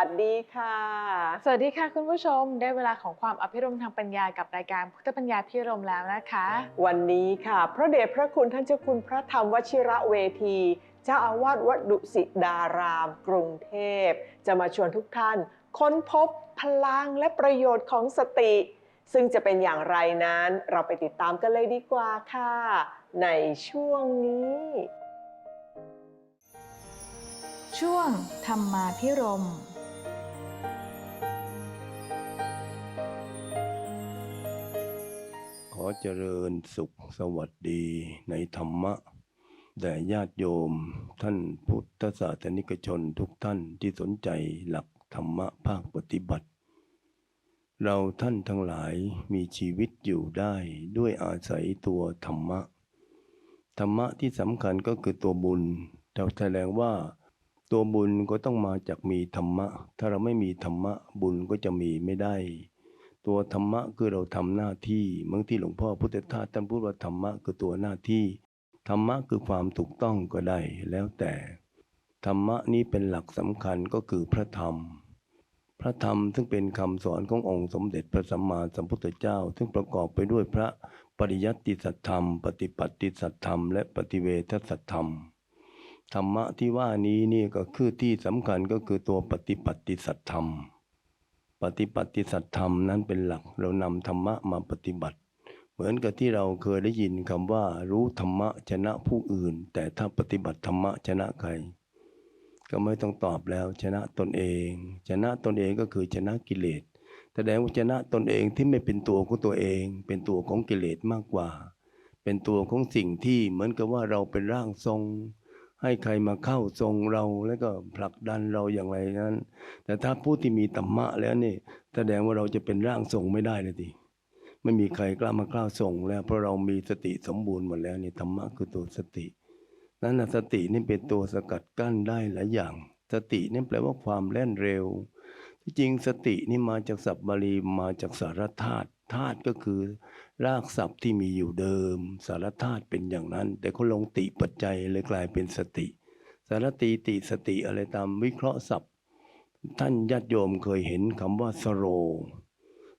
วัสดีค่ะ สวัสดีค่ะคุณผู้ชมได้เวลาของความอภิรมย์ทางปัญญากับรายการพุทธปัญญาพิรมย์แล้วนะคะ วันนี้ค่ะ พระเดชพระคุณท่านเจ้าคุณพระธรรมวชิระเวทีเจ้าอาวาสวัดดุสิตาราม กรุงเทพ จะมาชวนทุกท่าน ค้นพบพลังและประโยชน์ของสติ ซึ่งจะเป็นอย่างไรนั้น เราไปติดตามกันเลยดีกว่าค่ะ ในช่วงนี้ ช่วงธรรมาพิรมย์ อเจริญสุขสวัสดีในธรรมะ แด่ญาติโยม ท่านพุทธศาสนิกชนทุกท่านที่สนใจหลักธรรมะภาคปฏิบัติ เราท่านทั้งหลายมีชีวิตอยู่ได้ด้วยอาศัยตัวธรรมะ ธรรมะที่สำคัญก็คือตัวบุญเราแสดงว่าตัวบุญก็ต้องมาจากมีธรรมะ ถ้าเราไม่มีธรรมะบุญก็จะมีไม่ได้ ตัวธรรมะคือเราทำหน้าที่บางที่หลวงพ่อพุทธทาสท่านพูดว่าธรรมะคือตัวหน้าที่ ธรรมะคือความถูกต้องก็ได้แล้วแต่ ธรรมะนี้เป็นหลักสำคัญก็คือพระธรรม พระธรรมซึ่งเป็นคำสอนขององค์สมเด็จพระสัมมาสัมพุทธเจ้า ซึ่งประกอบไปด้วยพระปริยัติสัจธรรม ปฏิปัติสัจธรรม และปฏิเวทสัจธรรม ธรรมะที่ว่านี้นี่ก็คือที่สำคัญก็คือตัวปฏิปัติสัจธรรม ปฏิปัติสัจธรรมนั้นเป็นหลัก เรานำธรรมะมาปฏิบัติ เหมือนกับที่เราเคยได้ยินคำว่า รู้ธรรมะชนะผู้อื่น แต่ถ้าปฏิบัติธรรมะชนะใคร ก็ไม่ต้องตอบแล้วชนะตนเอง ชนะตนเองก็คือชนะกิเลสแสดงว่าชนะตนเองที่ไม่เป็นตัวของตัวเอง เป็นตัวของกิเลสมากกว่า เป็นตัวของสิ่งที่เหมือนกับว่าเราเป็นร่างทรง ให้ใครมาเข้าทรงเราแล้วก็ผลักดันเราอย่างไรนั้น แต่ถ้าผู้ที่มีธรรมะแล้วนี่แสดงว่าเราจะเป็นร่างทรงไม่ได้เลยทีไม่มีใครกล้ามากล้าทรงแล้วเพราะเรามีสติสมบูรณ์หมดแล้วนี่ธรรมะคือตัวสตินั่นนะสตินี่เป็นตัวสกัดกั้นได้หลายอย่าง สตินี่แปลว่าความแล่นเร็ว ที่จริงสตินี่มาจากศัพท์บาลีมาจากสารธาตุธาตุก็คือ รากศัพท์ที่มีอยู่เดิม สารธาตุเป็นอย่างนั้น แต่เขาลงติปัจจัยเลยกลายเป็นสติ สารติติสติอะไรตามวิเคราะห์ศัพท์ ท่านญาติโยมเคยเห็นคำว่าสโร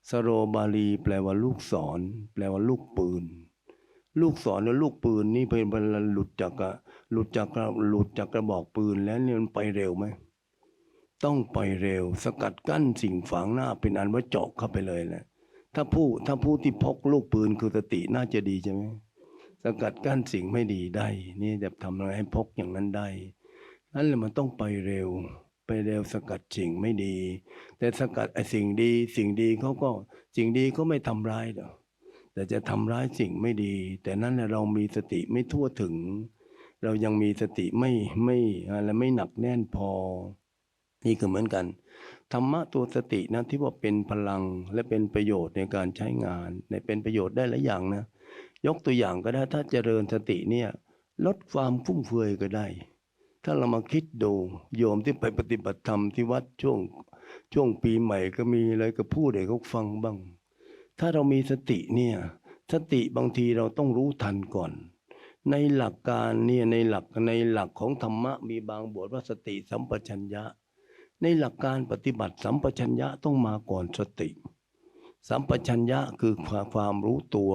สโรบาลีแปลว่าลูกศร แปลว่าลูกปืน ลูกศรและลูกปืนนี่เป็นลหลุดจากหลุดจากหลุดจากกระบอกปืนแล้วเนี่ยมันไปเร็วไหมต้องไปเร็ว สกัดกั้นสิ่งฝังหน้าเป็นอันว่าเจาะเข้าไปเลยแหละ ถ้าผู้ถ้าผู้ที่พกลูกปืนคือสติน่าจะดีใช่ไหมสกัดกั้นสิ่งไม่ดีได้ นี่จะทำอะไรให้พกอย่างนั้นได้นั่นแหละมันต้องไปเร็ว ไปเร็วสกัดสิ่งไม่ดี แต่สกัดไอ้สิ่งดี สิ่งดีเขาก็สิ่งดีเขาไม่ทำร้ายหรอกแต่จะทำร้ายสิ่งไม่ดี แต่นั่นแหละเรามีสติไม่ทั่วถึง เรายังมีสติไม่ไม่อะไรไม่หนักแน่นพอ นี่คือเหมือนกัน ธรรมะตัวสตินะที่ว่าเป็นพลังและเป็นประโยชน์ในการใช้งานในเป็นประโยชน์ได้หลายอย่างนะ ยกตัวอย่างก็ได้ถ้าเจริญสติเนี่ยลดความฟุ่มเฟือยก็ได้ ถ้าเรามาคิดดูโยมที่ไปปฏิบัติธรรมที่วัดช่วงช่วงปีใหม่ก็มีอะไรก็พูดให้เขาฟังบ้าง ถ้าเรามีสติเนี่ยสติบางทีเราต้องรู้ทันก่อน ในหลักการเนี่ยในหลักในหลักของธรรมะมีบางบทว่าสติสัมปชัญญะ ในหลักการปฏิบัติสัมปชัญญะต้องมาก่อนสติ สัมปชัญญะคือความรู้ตัว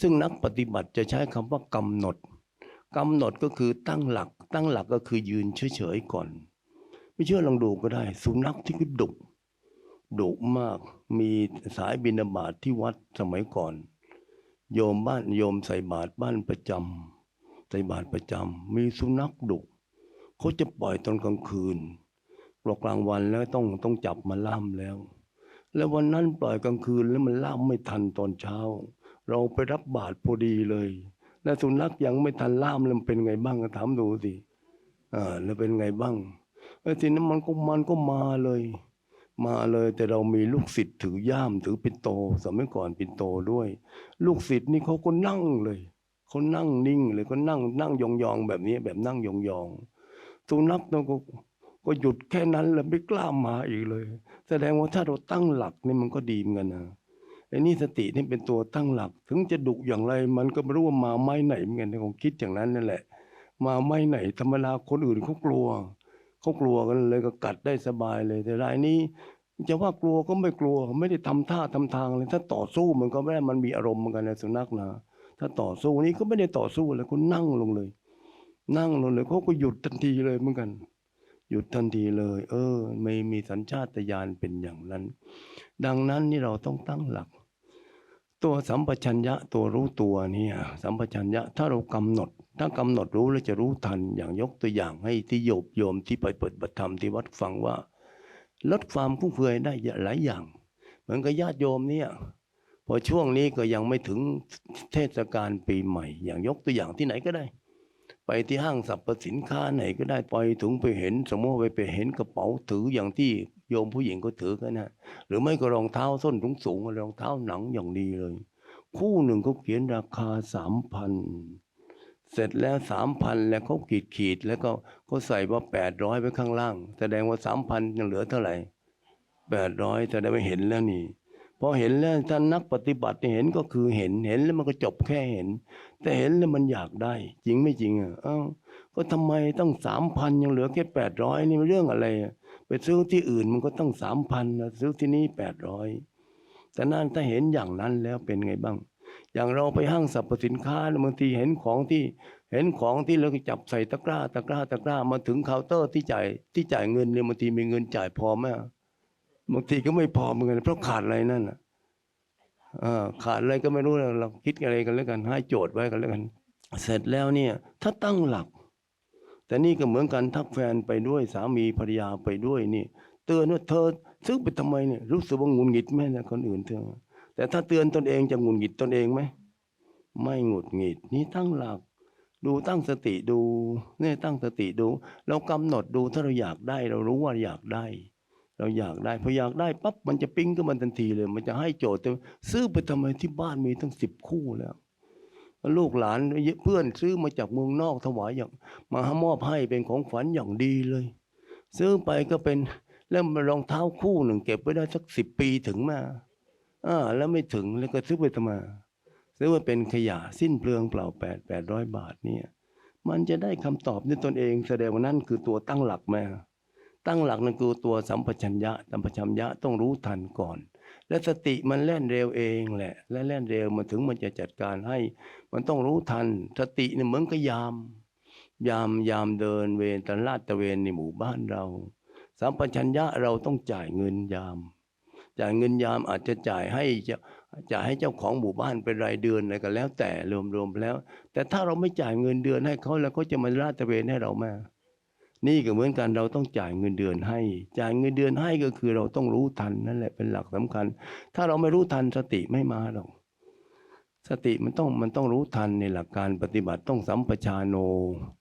ซึ่งนักปฏิบัติจะใช้คำว่ากำหนดกำหนดก็คือตั้งหลัก ตั้งหลักก็คือยืนเฉยๆก่อน ไม่เชื่อลองดูก็ได้ สุนัขที่ดุดุมาก มีสายบินาบาตทที่วัดสมัยก่อน โยมบ้านโยมใส่บาตรบ้านประจำใส่บาตรประจำมีสุนัขดุเขาจะปล่อยตอนกลางคืน ปลอกกลางวันแล้วต้องต้องจับมาล่ามแล้ว แล้ววันนั้นปล่อยกลางคืนแล้วมันล่ามไม่ทันตอนเช้า เราไปรับบาตรพอดีเลย แล้วสุนัขยังไม่ทันล่ามแล้วมันเป็นไงบ้างก็ถามดูสิอ่าแล้วเป็นไงบ้างเอแล้วทีนั้นมันก็มันก็มาเลย มาเลยแต่เรามีลูกศิษย์ถือย่ามถือปินโต สมัยก่อนปินโตด้วย ลูกศิษย์นี่เขาก็นั่งเลยเขานั่งนิ่งเลยก็นั่งนั่งยองๆแบบนี้แบบนั่งยองๆสุนัขตัวก็ ก็หยุดแค่นั้นแล้วไม่กล้ามาอีกเลย แสดงว่าถ้าเราตั้งหลักนี่มันก็ดีเหมือนกันนะไอ้นี่สตินี่เป็นตัวตั้งหลัก ถึงจะดุอย่างไร มันก็ไม่รู้ว่ามาไม้ไหนเหมือนกันผมคิดอย่างนั้นนั่นแหละ มาไม่ไหนธรรมดาคนอื่นเขากลัวเขากลัวกันเลยก็กัดได้สบายเลย แต่รายนี้จะว่ากลัวก็ไม่กลัว ไม่ได้ทำท่าทำทางเลย ถ้าต่อสู้มันก็ไม่ได้มันมีอารมณ์เหมือนกันนะสุนัขนะถ้าต่อสู้นี่ก็ไม่ได้ต่อสู้เลยเขานั่งลงเลย นั่งลงเลยเขาก็หยุดทันทีเลยเหมือนกัน หยุดทันทีเลย เออ ไม่มีสัญชาตญาณเป็นอย่างนั้น ดังนั้นนี่เราต้องตั้งหลัก ตัวสัมปชัญญะตัวรู้ตัวเนี่ยสัมปชัญญะถ้าเรากำหนด ถ้ากำหนดรู้แล้วจะรู้ทันอย่างยกตัวอย่างให้ที่โยบโยมที่ไปเปิดบัตรธรรมที่วัดฟังว่า ลดความฟุ่มเฟือยได้หลายอย่าง เหมือนกับญาติโยมเนี่ยพอช่วงนี้ก็ยังไม่ถึงเทศกาลปีใหม่ อย่างยกตัวอย่างที่ไหนก็ได้ ไปที่ห้างสรรพสินค้าไหนก็ได้ไปถึงไปเห็น สมมติไปไปเห็นกระเป๋าถืออย่างที่โยมผู้หญิงก็ถือกันนะหรือไม่ก็รองเท้าส้นสูงสูงรองเท้าหนังอย่างดีเลย คู่หนึ่งเขาเขียนราคาสามพันเสร็จแล้วสามพันแล้วเขาขีดขีดๆแล้วก็เขาใส่ว่าแปดร้อยไว้ข้างล่าง แสดงว่าสามพันยังเหลือเท่าไหร่แปดร้อยแสดงว่าเห็นแล้วนี่ พอเห็นแล้วท่านนักปฏิบัติเห็นก็คือเห็นเห็นแล้วมันก็จบแค่เห็น แต่เห็นแล้วมันอยากได้ จริงไม่จริงอะเอ้าก็ทำไมต้องสามพันยังเหลือแค่แปดร้อยนี่มันเรื่องอะไรไปซื้อที่อื่นมันก็ต้องสามพันนะซื้อที่นี่แปดร้อยแต่นั่นถ้าเห็นอย่างนั้นแล้วเป็นไงบ้าง อย่างเราไปห้างสรรพสินค้าบางทีเห็นของที่เห็นของที่เราจับใส่ตะกร้า ตะกร้า ตะกร้ามาถึงเคาน์เตอร์ที่จ่ายที่จ่ายเงินเนี่ยบางทีมีเงินจ่ายพอไหม บางทีก็ไม่พอเหมือนกันเพราะขาดอะไรนั่นอะอ่าขาดอะไรก็ไม่รู้เราคิดอะไรกันแล้วกันให้โจทย์ไว้กันแล้วกัน เสร็จแล้วเนี่ย ถ้าตั้งหลัก แต่นี่ก็เหมือนกันทักแฟนไปด้วยสามีภรรยาไปด้วยนี่ เตือนว่าเธอซื้อไปทำไมเนี่ยรู้สึกว่างุนหงิดไหมนะคนอื่นเธอแต่ถ้าเตือนตนเองจะงุดหงิดตนเองไหมไม่หงุดหงิดนี่ตั้งหลัก ดูตั้งสติดูเนี่ยตั้งสติดู เรากำหนดดูถ้าเราอยากได้ เรารู้ว่าอยากได้ เราอยากได้พออยากได้ปั๊บมันจะปิ้งขึ้นมาทันทีเลย มันจะให้โจทย์แต่ซื้อไปทำไมที่บ้านมีตั้งสิบคู่แล้ว ลูกหลานเพื่อนซื้อมาจากเมืองนอกถวายอย่าง มาหมอบให้เป็นของฝันอย่างดีเลย ซื้อไปก็เป็นแล้วรองเท้าคู่หนึ่งเก็บไว้ได้สักสิบปีถึงมาอ่าแล้วไม่ถึงแล้วก็ซื้อไปทำไมซื้อว่าเป็นขยะสิ้นเปลืองเปล่าแปดแปดร้อยบาทเนี่ย มันจะได้คำตอบด้วยตนเองแสดงว่านั่นคือตัวตั้งหลักมา ตั้งหลักนั่นคือตัวสัมปชัญญะสัมปชัญญะต้องรู้ทันก่อน และสติมันแล่นเร็วเองแหละ และแล่นเร็วมันถึงมันจะจัดการให้ มันต้องรู้ทัน สติเนี่ยเหมือนกับยาม ยามยามเดินเวรตลาดตะเวนในหมู่บ้านเราสัมปชัญญะเราต้องจ่ายเงินยาม จ่ายเงินยามอาจจะจ่ายให้จ่ายให้เจ้าของหมู่บ้านเป็นรายเดือนอะไรก็แล้วแต่รวมๆแล้ว แต่ถ้าเราไม่จ่ายเงินเดือนให้เขาแล้วเขาจะมาลาดตะเวนให้เราไหม นี่ก็เหมือนกันเราต้องจ่ายเงินเดือนให้ จ่ายเงินเดือนให้ก็คือเราต้องรู้ทันนั่นแหละเป็นหลักสำคัญ ถ้าเราไม่รู้ทันสติไม่มาหรอกสติมันต้องมันต้องรู้ทันในหลักการปฏิบัติต้องสัมปชานโน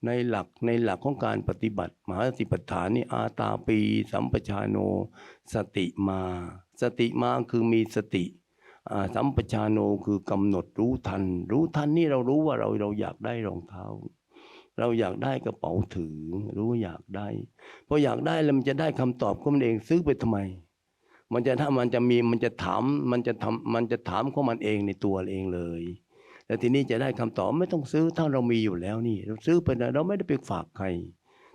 ในหลักในหลักของการปฏิบัติมหาสติปัฏฐานนี่อาตาปี สัมปชานโน สติมา สติมาคือมีสติสัมปชานโนคือกำหนดรู้ทัน รู้ทันนี่เรารู้ว่าเราเราอยากได้รองเท้า เราอยากได้กระเป๋าถือรู้ว่าอยากได้พออยากได้แล้วมันจะได้คำตอบของมันเองซื้อไปทำไม มันจะถ้ามันจะมีมันจะถามมันจะทำมันจะถามของมันเองในตัวเองเลยแล้วทีนี้จะได้คำตอบไม่ต้องซื้อถ้าเรามีอยู่แล้วนี่ เราซื้อไปนะเราไม่ได้ไปฝากใคร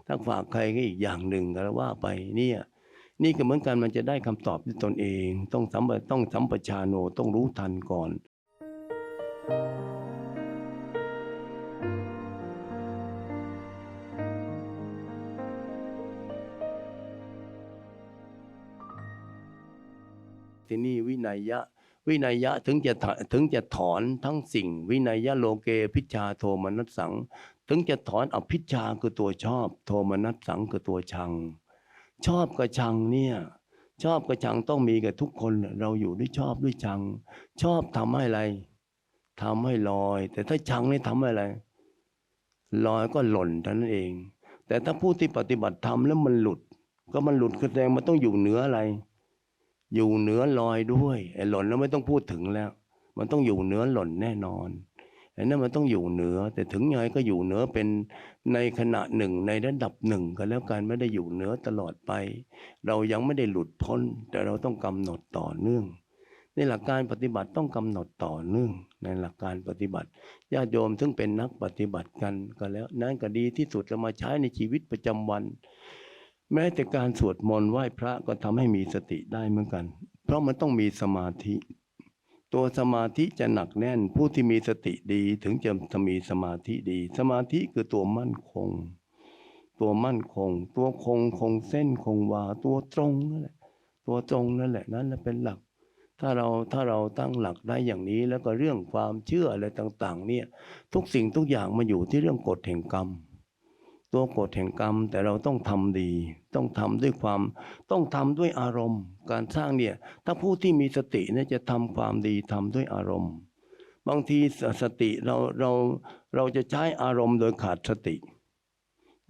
ถ้าฝากใครก็อีกอย่างหนึ่งก็ว่าไปเนี่ยนี่ก็เหมือนกันมันจะได้คำตอบด้วยตนเอง ต้องสัมต้องสัมปชานโนต้องรู้ทันก่อน ที่นี่วินัยยะ วินัยยะถึงจะถึงจะถอนทั้งสิ่ง วินัยยะโลเกพิชชาโทมนัสสัง ถึงจะถอนอภิชาคือตัวชอบ โทมนัสสังคือตัวชัง ชอบกับชังเนี่ยชอบกับชังต้องมีกับทุกคนเราอยู่ด้วยชอบด้วยชัง ชอบทำให้อะไรทำให้ลอย แต่ถ้าชังนี่ทำให้อะไรลอยก็หล่นเท่านั้นเอง แต่ถ้าผู้ที่ปฏิบัติธรรมแล้วมันหลุด ก็มันหลุดแสดงมันต้องอยู่เหนืออะไร อยู่เหนือลอยด้วยไอ้หล่นแล้วไม่ต้องพูดถึงแล้ว มันต้องอยู่เหนือหล่นแน่นอนไอ้นั่นมันต้องอยู่เหนือ แต่ถึงยังไงก็อยู่เหนือเป็นในขณะหนึ่งในระดับหนึ่งก็แล้วกันไม่ได้อยู่เหนือตลอดไป เรายังไม่ได้หลุดพ้น แต่เราต้องกำหนดต่อเนื่องในหลักการปฏิบัติต้องกำหนดต่อเนื่องในหลักการปฏิบัติญาติโยมซึ่งเป็นนักปฏิบัติกันก็แล้ว นั่นก็ดีที่สุดเรามาใช้ในชีวิตประจำวัน แม้แต่การสวดมนต์ไหว้พระก็ทำให้มีสติได้เหมือนกัน เพราะมันต้องมีสมาธิ ตัวสมาธิจะหนักแน่น ผู้ที่มีสติดีถึงจะมีสมาธิดี สมาธิคือตัวมั่นคง ตัวมั่นคง ตัวคงคงเส้นคงวา ตัวตรงนั่นแหละ ตัวตรงนั่นแหละนั่นแหละเป็นหลัก ถ้าเราถ้าเราตั้งหลักได้อย่างนี้แล้วก็เรื่องความเชื่ออะไรต่าง ๆ เนี่ย ทุกสิ่งทุกอย่างมาอยู่ที่เรื่องกฎแห่งกรรม ตัวกฎแห่งกรรมแต่เราต้องทำดี ต้องทำด้วยความต้องทำด้วยอารมณ์ การสร้างเนี่ยถ้าผู้ที่มีสติเนี่ยจะทำความดีทำด้วยอารมณ์ บางทีสสติเราเราเราจะใช้อารมณ์โดยขาดสติ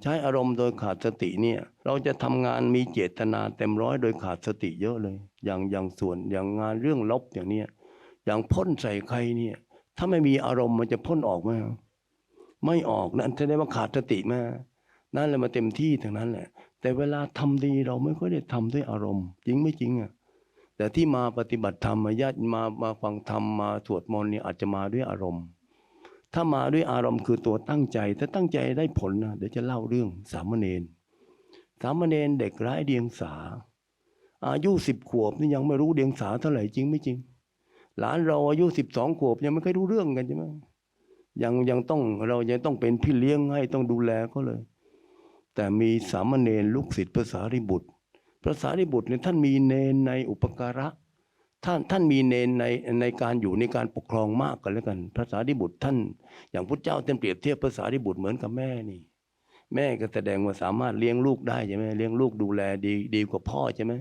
ใช้อารมณ์โดยขาดสติเนี่ยเราจะทำงานมีเจตนาเต็มร้อยโดยขาดสติเยอะเลย อย่างอย่างส่วนอย่างงานเรื่องลบอย่างเนี้ยอย่างพ่นใส่ใครเนี่ยถ้าไม่มีอารมณ์มันจะพ่นออกไหมไม่ออกนั่นแสดงว่าขาดสติมา นั่นแหละมาเต็มที่ทั้งนั้นแหละ แต่เวลาทำดีเราไม่ค่อยได้ทำด้วยอารมณ์ จริงไม่จริงอะแต่ที่มาปฏิบัติธรรมมาญาติมามาฟังธรรมมาสวดมนต์นี่อาจจะมาด้วยอารมณ์ ถ้ามาด้วยอารมณ์คือตัวตั้งใจ ถ้าตั้งใจได้ผลนะเดี๋ยวจะเล่าเรื่องสามเณรสามเณรเด็กร้ายเดียงสา อายุสิบขวบนี่ยังไม่รู้เดียงสาเท่าไหร่จริงไม่จริง หลานเราอายุสิบสองขวบยังไม่เคยรู้เรื่องกันใช่ไหมยังยังต้องเรายังต้องเป็นพี่เลี้ยงให้ต้องดูแลเขาเลย แต่มีสามเณรลูกศิษย์ภาษาริบุตร พระสารีบุตรเนี่ยท่านมีเนนในอุปการะ ท่านท่านมีเนนในในการอยู่ในการปกครองมากกันแล้วกัน พระสารีบุตรท่าน อย่างพุทธเจ้าเต็มเปรียบเทียบพระสารีบุตรเหมือนกับแม่นี่ แม่ก็แสดงว่าสามารถเลี้ยงลูกได้ใช่ไหมเลี้ยงลูกดูแลดีดีกว่าพ่อใช่ไหม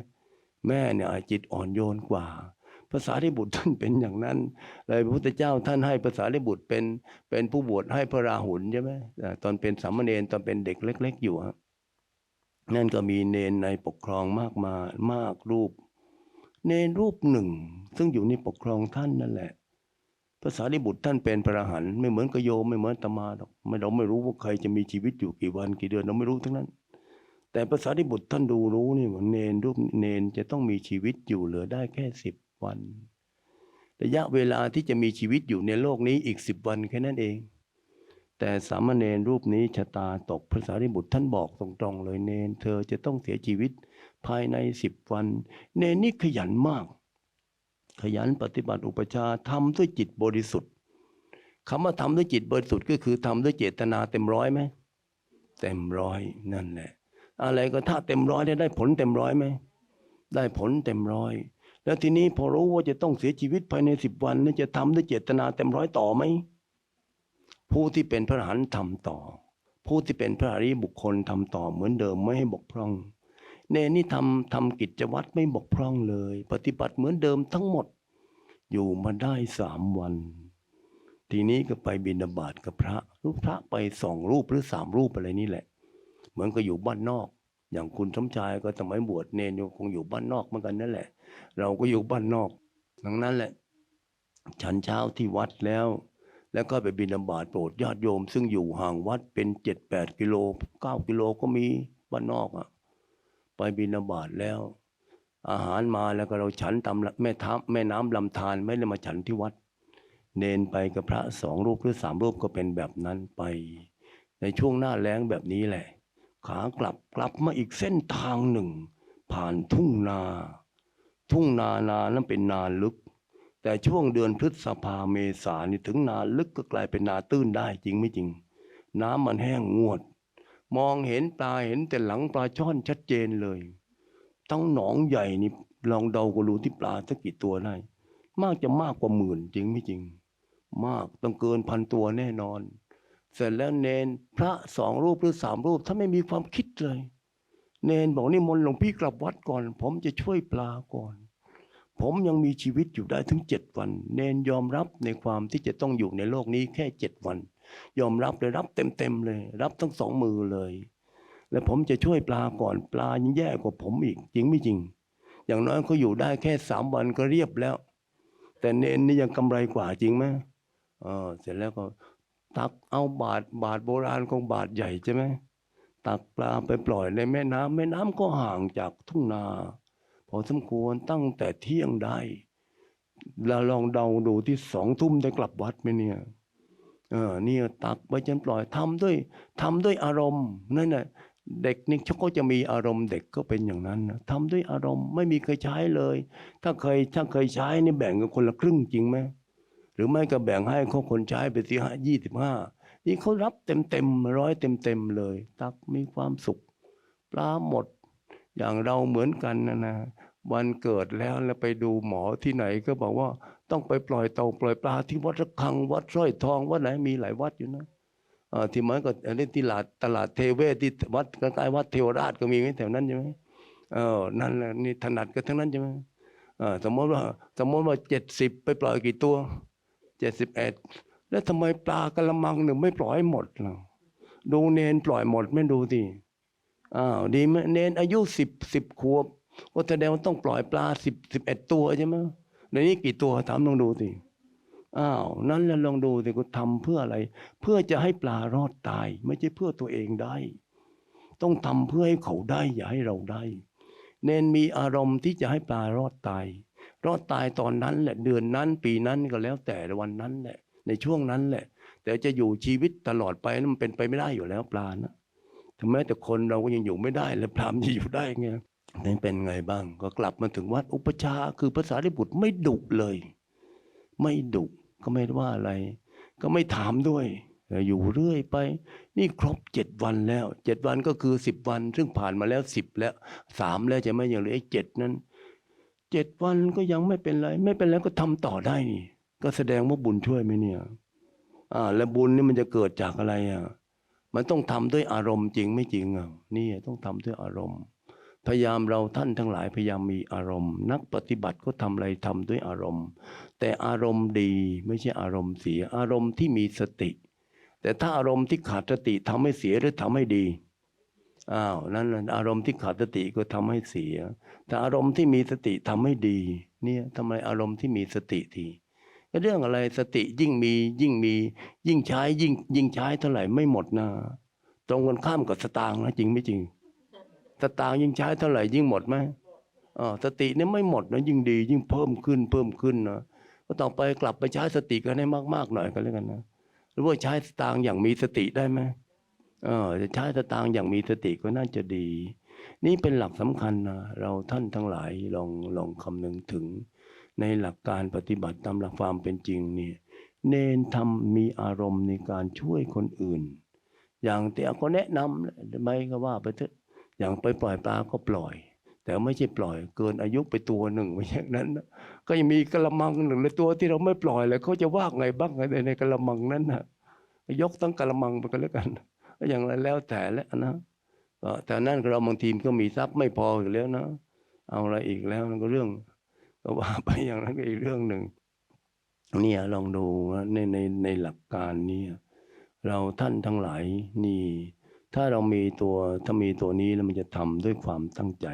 แม่เนี่ยจิตอ่อนโยนกว่า ภาษาริบุตรท่านเป็นอย่างนั้น เลยพระพุทธเจ้าท่านให้ภาษาริบุตรเป็นเป็นผู้บวชให้พระราหุลใช่ไหมตอนเป็นสามเณรตอนเป็นเด็กเล็ก ๆ อยู่ฮะนั่นก็มีเนนในปกครองมากมายมากรูป เนนรูปหนึ่ง ซึ่งอยู่ในปกครองท่านนั่นแหละภาษาดิบุตรท่านเป็นพระอรหันต์ไม่เหมือนกโยมไม่เหมือนตมาหรอกไม่เราไม่รู้ว่าใครจะมีชีวิตอยู่กี่วันกี่เดือนเราไม่รู้ทั้งนั้น แต่ภาษาดิบุตรท่านดูรู้นี่ว่าเนนรูปเนนจะต้องมีชีวิตอยู่เหลือได้แค่สิบ วัน ระยะเวลาที่จะมีชีวิตอยู่ในโลกนี้อีกสิบวันแค่นั้นเอง แต่สามเณรรูปนี้ชะตาตกพระสารีบุตรท่านบอกตรงๆเลยเนน เธอจะต้องเสียชีวิตภายในสิบวัน เนนนี่ขยันมาก ขยันปฏิบัติอุปชาทำด้วยจิตบริสุทธิ์คำว่าทำด้วยจิตบริสุทธิ์ก็คือทำด้วยเจตนาเต็มร้อยไหมเต็มร้อยนั่นแหละ อะไรก็ถ้าเต็มร้อยได้ได้ผลเต็มร้อยไหมได้ผลเต็มร้อย แล้วทีนี้พอรู้ว่าจะต้องเสียชีวิตภายในสิบวันนี่จะทำด้วยเจตนาเต็มร้อยต่อไหมผู้ที่เป็นพระหันต์ทำต่อ ผู้ที่เป็นพระอริบุคคลทำต่อเหมือนเดิมไม่ให้บกพร่องเนนี่ทำทำกิจวัตรไม่บกพร่องเลย ปฏิบัติเหมือนเดิมทั้งหมด อยู่มาได้สามวัน ทีนี้ก็ไปบิณฑบาตกับพระรูปพระไปสองรูปหรือสามรูปอะไรนี่แหละ เหมือนก็อยู่บ้านนอก อย่างคุณสมชายก็สมัยบวชเนนคงอยู่บ้านนอกเหมือนกันนั่นแหละ เราก็อยู่บ้านนอกดังนั้นแหละ ฉันเช้าที่วัดแล้ว แล้วก็ไปบิณฑบาตโปรดญาติโยม ซึ่งอยู่ห่างวัดเป็นเจ็ดแปดกิโลเก้ากิโลก็มีบ้านนอกอะ ไปบิณฑบาตแล้ว อาหารมาแล้วก็เราฉันตามแม่ทับแม่น้ำลำธารไม่ได้มาฉันที่วัด เนนไปกับพระสองรูปหรือสามรูปก็เป็นแบบนั้นไป ในช่วงหน้าแล้งแบบนี้แหละ ขากลับกลับมาอีกเส้นทางหนึ่ง ผ่านทุ่งนา ทุ่งนานานั้นเป็นนาลึก แต่ช่วงเดือนพฤษภาเมษานี่ถึงนาลึกก็กลายเป็นนาตื้นได้จริงไม่จริง น้ำมันแห้งงวด มองเห็นปลาเห็นแต่หลังปลาช่อนชัดเจนเลย ทั้งหนองใหญ่นี่ลองเดาก็รู้ที่ปลาสักกี่ตัวได้มากจะมากกว่าหมื่นจริงไม่จริง มากต้องเกินพันตัวแน่นอน เสร็จแล้วเนนพระสองรูปหรือสามรูปถ้าไม่มีความคิดเลย เนนบอกนี่มนหลวงพี่กลับวัดก่อน ผมจะช่วยปลาก่อน ผมยังมีชีวิตอยู่ได้ถึงเจ็ดวัน เนนยอมรับในความที่จะต้องอยู่ในโลกนี้แค่เจ็ดวัน ยอมรับเลยรับเต็มๆเลย รับทั้งสองมือเลย แล้วผมจะช่วยปลาก่อนปลายังแย่กว่าผมอีกจริงไม่จริง อย่างน้อยเขาอยู่ได้แค่สามวันก็เรียบแล้ว แต่เนนนี่ยังกำไรกว่าจริงไหมเออเสร็จแล้วก็ ตักเอาบาทบาทโบราณของบาทใหญ่ใช่ไหมตักปลาไปปล่อยในแม่น้ำแม่น้ำก็ห่างจากทุ่งนาพอสมควรตั้งแต่เที่ยงได้เราลองเดาดูที่สองทุ่มได้กลับวัดไหมเนี่ยเออเนี่ยตักไปจนปล่อยทำด้วยทำด้วยอารมณ์นั่นแหละเด็กนี่เขาก็จะมีอารมณ์เด็กก็เป็นอย่างนั้นนะทำด้วยอารมณ์ไม่มีเคยใช้เลย ถ้าเคยถ้าเคยใช้นี่แบ่งกันคนละครึ่งจริงไหม หรือไม่ก็แบ่งให้เขาคนใช้ไปสี่ห้ายี่สิบห้านี่เขารับเต็มเต็มร้อยเต็มเต็มเลย ตักมีความสุขปลาหมด อย่างเราเหมือนกันนะนะวันเกิดแล้วแล้วไปดูหมอที่ไหนก็บอกว่าต้องไปปล่อยเต่าปล่อยปลาที่วัดระฆังวัดสร้อยทองวัดไหนมีหลายวัดอยู่นะที่เหมือนกับอันนี้ที่ตลาดตลาดเทเวศที่วัดใกล้วัดเทวราชก็มีไหมแถวนั้นใช่ไหมเออนั่นแหละนี่ถนัดกันทั้งนั้นใช่ไหมสมมติว่าสมมติว่าเจ็ดสิบไปปล่อยกี่ตัว เจ็ดสิบเอ็ดแล้วทำไมปลากระมังหนึ่งไม่ปล่อยหมดล่ะดูเนนปล่อยหมดไม่ดูสิอ้าวดีไหมเนนอายุสิบสิบขวบก็แสดงว่าต้องปล่อยปลาสิบสิบเอ็ดตัวใช่ไหมในนี้กี่ตัวถามลองดูสิอ้าวนั่นแหละลองดูสิกูทำเพื่ออะไร เพื่อจะให้ปลารอดตาย ไม่ใช่เพื่อตัวเองได้ ต้องทำเพื่อให้เขาได้ อย่าให้เราได้ เนนมีอารมณ์ที่จะให้ปลารอดตาย รอดตายตอนนั้นแหละเดือนนั้นปีนั้นก็แล้วแต่วันนั้นแหละในช่วงนั้นแหละ แต่จะอยู่ชีวิตตลอดไปนั้นมันเป็นไปไม่ได้อยู่แล้วปลานะถึงแม้แต่คนเราก็ยังอยู่ไม่ได้แล้วปลามจะอยู่ได้ไงนั่เป็นไงบ้าง ก็กลับมาถึงวัดอุปชาคือภาษาริบุตรไม่ดุเลย ไม่ดุก็ไม่ว่าอะไร ก็ไม่ถามด้วยอยู่เรื่อยไป นี่ครบเจ็ดวันแล้วเจ็ดวันก็คือสิบวัน ซึ่งผ่านมาแล้วสิบแล้วสามแล้วจะไม่ยังเหลืออีกเจ็ดนั้น เจ็ดวันก็ยังไม่เป็นไร ไม่เป็นไรก็ทำต่อได้นี่ ก็แสดงว่าบุญช่วยไหมเนี่ย อ่า แล้วบุญนี่มันจะเกิดจากอะไรอะ มันต้องทำด้วยอารมณ์จริงไม่จริงอะนี่ต้องทำด้วยอารมณ์ พยายามเราท่านทั้งหลายพยายามมีอารมณ์ นักปฏิบัติก็ทำอะไรทำด้วยอารมณ์ แต่อารมณ์ดีไม่ใช่อารมณ์เสีย อารมณ์ที่มีสติ แต่ถ้าอารมณ์ที่ขาดสติทำให้เสียหรือทำให้ดี อ้าวนั่นน่ะอารมณ์ที่ขาดสติก็ทำให้เสีย แต่อารมณ์ที่มีสติทำให้ดี เนี่ยทำไมอารมณ์ที่มีสติทีก็เรื่องอะไรสติยิ่งมียิ่งมี ยิ่งใช้ยิ่ง ยิ่งใช้เท่าไหร่ไม่หมดนะตรงกันข้ามกับสตางค์นะจริงไม่จริง สตางค์ยิ่งใช้เท่าไหร่ยิ่งหมดไหมอ๋อสติเนี่ยไม่หมดนะยิ่งดี ยิ่งเพิ่มขึ้นเพิ่มขึ้นนะก็ต่อไปกลับไปใช้สติกันให้มากๆหน่อยกันแล้วกันนะหรือว่าใช้สตางค์อย่างมีสติได้ไหม เออจะใช้สตางค์อย่างมีสติก็น่าจะดี นี่เป็นหลักสำคัญนะเราท่านทั้งหลายลองลองคำนึงถึง ในหลักการปฏิบัติตามหลักความเป็นจริงเนี่ยเนนทำมีอารมณ์ในการช่วยคนอื่น อย่างเตียก็แนะนำไม่ก็ว่าไปเถอะอย่างไปปล่อยปลาก็ปล่อย แต่ไม่ใช่ปล่อยเกินอายุไปตัวหนึ่งไม่ใช่นั้น ก็ยังมีกระมังหนึ่งในตัวที่เราไม่ปล่อยเลยเขาจะว่าไงบ้างในในกระมังนั้นนะยกตั้งกระมังไปกันแล้วกัน ก็อย่างไรแล้วแต่แล้วนะแต่นั่นเราบางทีมก็มีทรัพย์ไม่พออีกแล้วนะเอาอะไรอีกแล้วนั่นก็เรื่อง ก็ว่าไปอย่างนั้นก็อีกเรื่องหนึ่งเนี่ยลองดูในในในหลักการนี้เราท่านทั้งหลายนี่ ถ้าเรามีตัวถ้ามีตัวนี้แล้วมันจะทำด้วยความตั้งใจ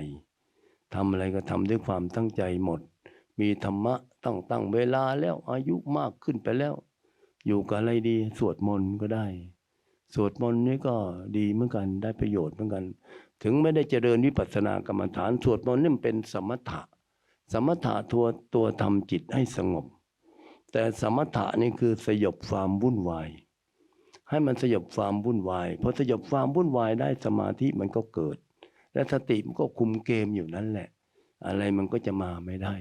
ทำอะไรก็ทำด้วยความตั้งใจหมด มีธรรมะตั้งตั้งเวลาแล้วอายุมากขึ้นไปแล้ว อยู่กับอะไรดีสวดมนต์ก็ได้ สวดมนต์นี่ก็ดีเหมือนกันได้ประโยชน์เหมือนกัน ถึงไม่ได้เจริญวิปัสสนากรรมฐาน สวดมนต์นี่มันเป็นสมถะ สมถะตัวตัวทำจิตให้สงบ แต่สมถะนี่คือสยบความวุ่นวาย ให้มันสยบความวุ่นวายพอสยบความวุ่นวายได้สมาธิมันก็เกิด และสติมันก็คุมเกมอยู่นั่นแหละ อะไรมันก็จะมาไม่ได้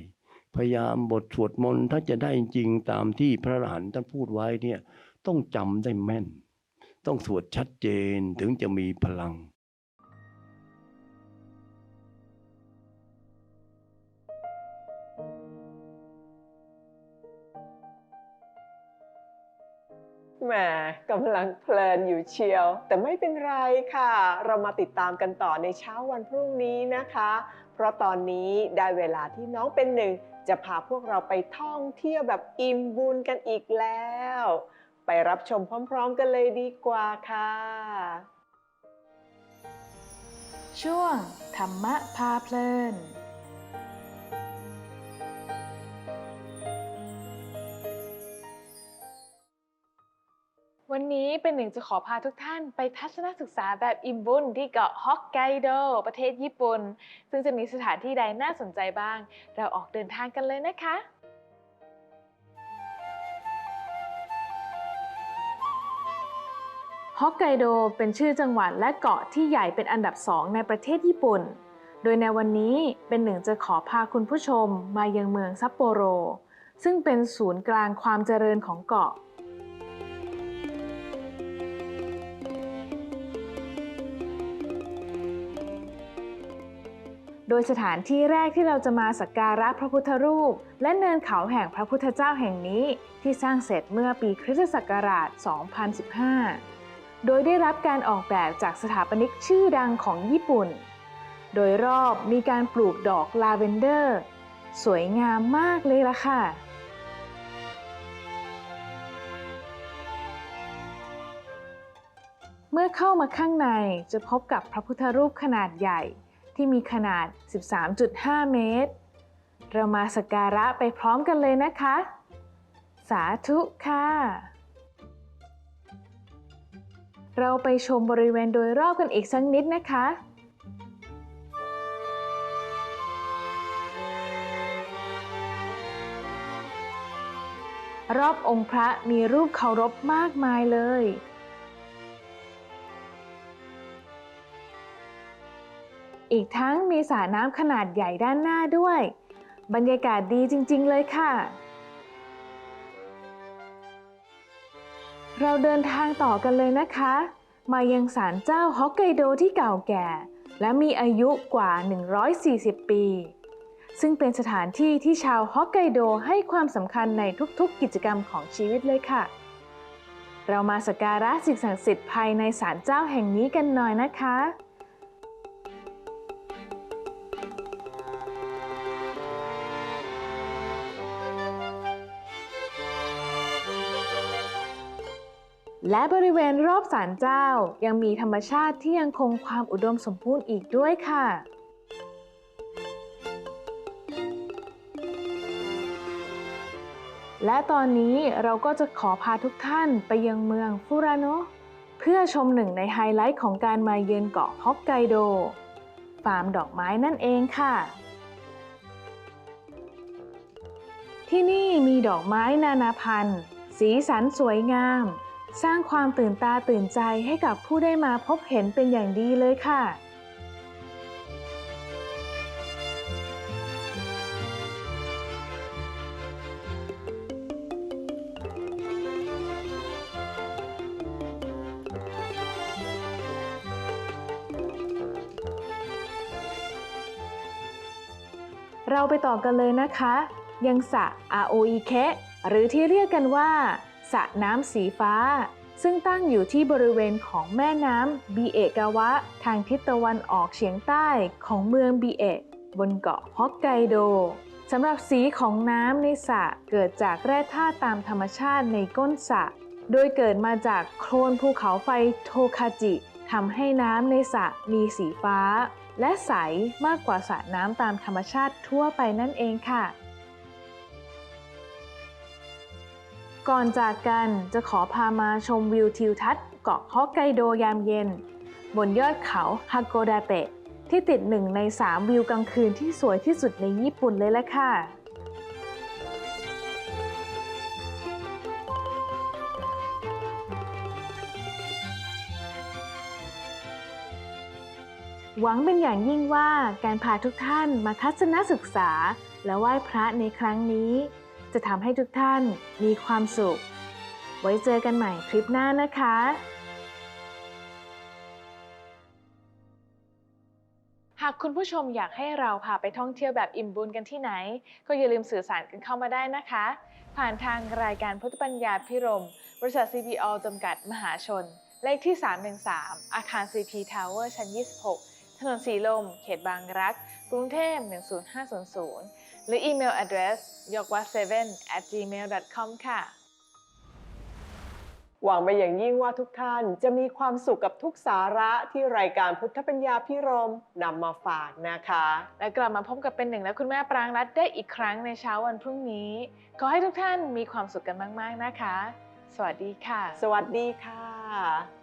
พยายามบทสวดมนต์ถ้าจะได้จริงตามที่พระอรหันต์ท่านพูดไว้เนี่ยต้องจำได้แม่น ต้องสวดชัดเจนถึงจะมีพลังแหมกำลังเพลินอยู่เชียว แต่ไม่เป็นไรค่ะ เรามาติดตามกันต่อในเช้าวันพรุ่งนี้นะคะ เพราะตอนนี้ได้เวลาที่น้องเป็นหนึ่ง จะพาพวกเราไปท่องเที่ยวแบบอิ่มบุญกันอีกแล้ว ไปรับชมพร้อม ๆ กันเลยดีกว่าค่ะ ช่วง ธรรมะพาเพลินวันนี้เป็นหนึ่งจะขอพาทุกท่านไปทัศนศึกษาแบบอิมบุนที่เกาะฮอกไกโดประเทศญี่ปุ่น ซึ่งจะมีสถานที่ใดน่าสนใจบ้าง เราออกเดินทางกันเลยนะคะ ฮอกไกโดเป็นชื่อจังหวัดและเกาะที่ใหญ่เป็นอันดับสองในประเทศญี่ปุ่น โดยในวันนี้เป็นหนึ่งจะขอพาคุณผู้ชมมายังเมืองซัปโปโร ซึ่งเป็นศูนย์กลางความเจริญของเกาะ โดยสถานที่แรกที่เราจะมาสักการะพระพุทธรูป และเนินเขาแห่งพระพุทธเจ้าแห่งนี้ที่สร้างเสร็จเมื่อปีคริสตศักราช 2015 โดยได้รับการออกแบบจากสถาปนิกชื่อดังของญี่ปุ่น โดยรอบมีการปลูกดอกลาเวนเดอร์ สวยงามมากเลยล่ะค่ะ เมื่อเข้ามาข้างในจะพบกับพระพุทธรูปขนาดใหญ่ที่มีขนาด 13.5 เมตร เรามาสักการะไปพร้อมกันเลยนะคะ สาธุค่ะ เราไปชมบริเวณโดยรอบกันอีกสักนิดนะคะรอบองค์พระมีรูปเคารพมากมายเลย อีกทั้งมีสระน้ำขนาดใหญ่ด้านหน้าด้วย บรรยากาศดีจริง ๆ เลยค่ะ เราเดินทางต่อกันเลยนะคะ มายังศาลเจ้าฮอกไกโดที่เก่าแก่ และมีอายุกว่า 140 ปี ซึ่งเป็นสถานที่ที่ชาวฮอกไกโดให้ความสำคัญในทุกๆ กิจกรรมของชีวิตเลยค่ะ เรามาสักการะสิ่งศักดิ์สิทธิ์ภายในศาลเจ้าแห่งนี้กันหน่อยนะคะ และบริเวณรอบศาลเจ้ายังมีธรรมชาติที่ยังคงความอุดมสมบูรณ์อีกด้วยค่ะ และตอนนี้เราก็จะขอพาทุกท่านไปยังเมืองฟูราโนะเพื่อชมหนึ่งในไฮไลท์ของการมาเยือนเกาะฮอกไกโด ฟาร์มดอกไม้นั่นเองค่ะ ที่นี่มีดอกไม้นานาพันธุ์ สีสันสวยงาม สร้างความตื่นตาตื่นใจให้กับผู้ได้มาพบเห็นเป็นอย่างดีเลยค่ะ เราไปต่อกันเลยนะคะ ยังสะอาโออิเคะหรือที่เรียกกันว่า สระน้ำสีฟ้า ซึ่งตั้งอยู่ที่บริเวณของแม่น้ำบีเอกาวะ ทางทิศตะวันออกเฉียงใต้ของเมืองบีเอะบนเกาะฮอกไกโดสำหรับสีของน้ำในสระเกิดจากแร่ธาตุตามธรรมชาติในก้นสระโดยเกิดมาจากโคลนภูเขาไฟโทคาจิทำให้น้ำในสระมีสีฟ้า และใสมากกว่าสระน้ำตามธรรมชาติทั่วไปนั่นเองค่ะ ก่อนจากกันจะขอพามาชมวิวทิวทัศน์เกาะฮอกไกโดยามเย็น บนยอดเขาฮากโกดาเตะที่ติดหนึ่งใน 3 วิวกลางคืนที่สวยที่สุดในญี่ปุ่นเลยละค่ะ หวังเป็นอย่างยิ่งว่าการพาทุกท่านมาทัศนศึกษาและไหว้พระในครั้งนี้ จะทำให้ทุกท่านมีความสุข ไว้เจอกันใหม่คลิปหน้านะคะหากคุณผู้ชมอยากให้เราพาไปท่องเที่ยวแบบอิ่มบุญกันที่ไหน ก็อย่าลืมสื่อสารกันเข้ามาได้นะคะ ผ่านทางรายการพุทธปัญญาพิรม บริษัท CPO จำกัดมหาชน เลขที่ 313 อาคาร CP Tower ชั้น 26 ถนนสีลม เขตบางรัก กรุงเทพ 10500 หรืออีเมล address ยกว่า7 at gmail com ค่ะ หวังไปอย่างยิ่งว่าทุกท่านจะมีความสุขกับทุกสาระที่รายการพุทธปัญญาพิรมนำมาฝากนะคะ และกลับมาพบกับเป็นหนึ่งและคุณแม่ปรางรัตน์ได้อีกครั้งในเช้าวันพรุ่งนี้ ขอให้ทุกท่านมีความสุขกันมาก ๆ นะคะ สวัสดีค่ะ สวัสดีค่ะ